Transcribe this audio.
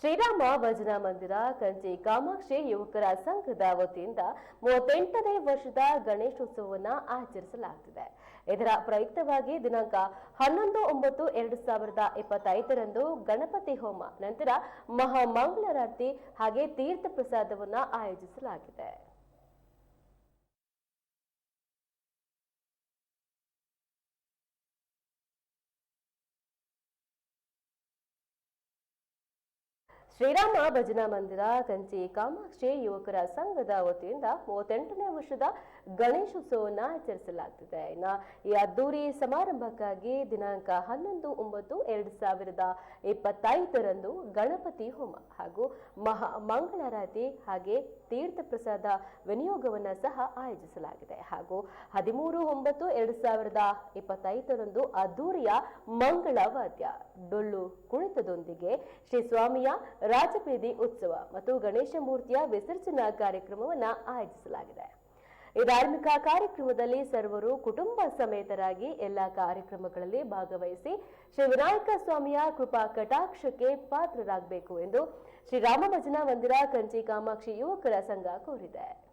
ಶ್ರೀರಾಮ ಭಜನಾ ಮಂದಿರ ಕಂಚಿ ಕಾಮಾಕ್ಷಿ ಯುವಕರ ಸಂಘದ ವತಿಯಿಂದ ಮೂವತ್ತೆಂಟನೇ ವರ್ಷದ ಗಣೇಶೋತ್ಸವವನ್ನು ಆಚರಿಸಲಾಗುತ್ತಿದೆ ಇದರ ಪ್ರಯುಕ್ತವಾಗಿ ದಿನಾಂಕ ಹನ್ನೊಂದು ಒಂಬತ್ತು ಎರಡು ಸಾವಿರದ ಇಪ್ಪತ್ತೈದರಂದು ಗಣಪತಿ ಹೋಮ, ನಂತರ ಮಹಾಮಂಗಳಾರತಿ ಹಾಗೆ ತೀರ್ಥ ಪ್ರಸಾದವನ್ನು ಆಯೋಜಿಸಲಾಗಿದೆ. ಶ್ರೀರಾಮ ಭಜನಾ ಮಂದಿರ ಕಂಚಿ ಕಾಮಾಕ್ಷಿ ಯುವಕರ ಸಂಘದ ವತಿಯಿಂದ ಮೂವತ್ತೆಂಟನೇ ವರ್ಷದ ಗಣೇಶೋತ್ಸವವನ್ನು ಆಚರಿಸಲಾಗ್ತಿದೆ. ಇನ್ನು ಈ ಅದ್ದೂರಿ ಸಮಾರಂಭಕ್ಕಾಗಿ ದಿನಾಂಕ ಹನ್ನೊಂದು, ಒಂಬತ್ತು, ಎರಡು ಸಾವಿರದ ಇಪ್ಪತ್ತೈದರಂದು ಗಣಪತಿ ಹೋಮ ಹಾಗೂ ಮಹಾ ಮಂಗಳಾರತಿ ಹಾಗೆ ತೀರ್ಥ ಪ್ರಸಾದ ವಿನಿಯೋಗವನ್ನು ಸಹ ಆಯೋಜಿಸಲಾಗಿದೆ. ಹಾಗೂ ಹದಿಮೂರು, ಒಂಬತ್ತು, ಎರಡು ಸಾವಿರದ ಇಪ್ಪತ್ತೈದರಂದು ಅದ್ದೂರಿಯ ಮಂಗಳವಾದ್ಯ ಡೊಳ್ಳು ಕುಣಿತದೊಂದಿಗೆ ಶ್ರೀ ಸ್ವಾಮಿಯ ರಾಜಬೀದಿ ಉತ್ಸವ ಮತ್ತು ಗಣೇಶ ಮೂರ್ತಿಯ ವಿಸರ್ಜನಾ ಕಾರ್ಯಕ್ರಮವನ್ನು ಆಯೋಜಿಸಲಾಗಿದೆ. ಈ ಧಾರ್ಮಿಕ ಕಾರ್ಯಕ್ರಮದಲ್ಲಿ ಸರ್ವರು ಕುಟುಂಬ ಸಮೇತರಾಗಿ ಎಲ್ಲ ಕಾರ್ಯಕ್ರಮಗಳಲ್ಲಿ ಭಾಗವಹಿಸಿ ಶ್ರೀ ವಿನಾಯಕ ಸ್ವಾಮಿಯ ಕೃಪಾ ಕಟಾಕ್ಷಕ್ಕೆ ಪಾತ್ರರಾಗಬೇಕು ಎಂದು ಶ್ರೀರಾಮ ಭಜನಾ ಮಂದಿರ ಕಂಚಿ ಕಾಮಾಕ್ಷಿ ಯುವಕರ ಸಂಘ ಕೋರಿದೆ.